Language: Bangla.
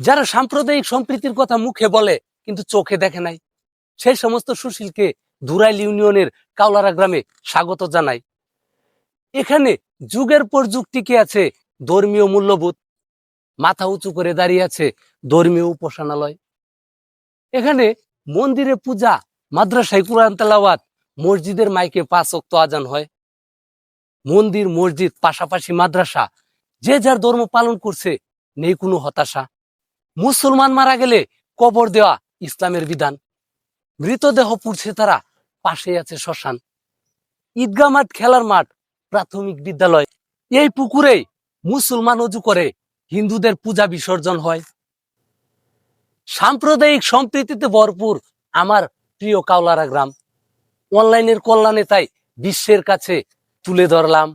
যারা সাম্প্রদায়িক সম্প্রীতির কথা মুখে বলে, কিন্তু চোখে দেখে নাই, সেই সমস্ত সুশীলকে দুরাইল ইউনিয়নের কাউলারা গ্রামে স্বাগত জানাই। এখানে যুগের পর যুগ টিকে আছে ধর্মীয় মূল্যবোধ, মাথা উঁচু করে দাঁড়িয়ে আছে ধর্মীয় উপাসনালয়। এখানে মন্দিরে পূজা, মাদ্রাসায় কুরআন তেলাওয়াত, মসজিদের মাইকে পাঁচ অক্ত আজান হয়। মন্দির, মসজিদ, পাশাপাশি মাদ্রাসা, যে যার ধর্ম পালন করছে, নেই কোনো হতাশা। মুসলমান মারা গেলে কবর দেওয়া ইসলামের বিধান। মৃতদেহ পুড়ছে তারা পাশে আছে শ্মশান। ঈদগা মাঠ, খেলার মাঠ, প্রাথমিক বিদ্যালয়। এই পুকুরে মুসলমান অজু করে, হিন্দুদের পূজা বিসর্জন হয়। সাম্প্রদায়িক সম্প্রীতিতে ভরপুর আমার প্রিয় কাউলারা গ্রাম। অনলাইনের কল্যাণে তাই বিশ্বের কাছে তুলে ধরলাম।